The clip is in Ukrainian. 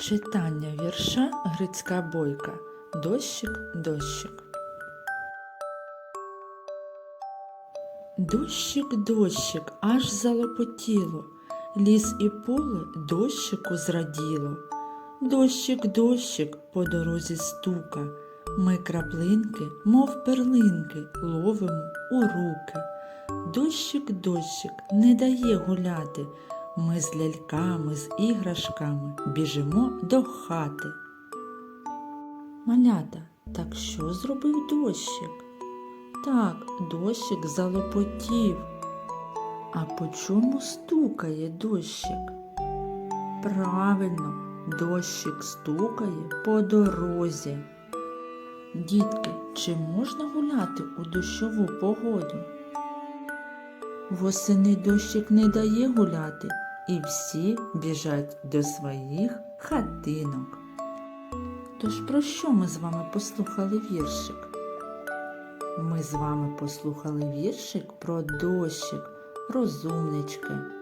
Читання вірша Грицька Бойка. Дощик, дощик. Дощик, дощик, аж залопотіло, ліс і поле дощику зраділо. Дощик, дощик по дорозі стука, ми краплинки, мов перлинки, ловимо у руки. Дощик, дощик не дає гуляти. Ми з ляльками, з іграшками біжимо до хати. Малята, так що зробив дощик? Так, дощик залопотів. А по чому стукає дощик? Правильно, дощик стукає по дорозі. Дітки, чи можна гуляти у дощову погоду? Восени дощик не дає гуляти, і всі біжать до своїх хатинок. Тож про що ми з вами послухали віршик? Ми з вами послухали віршик про дощик, розумнички.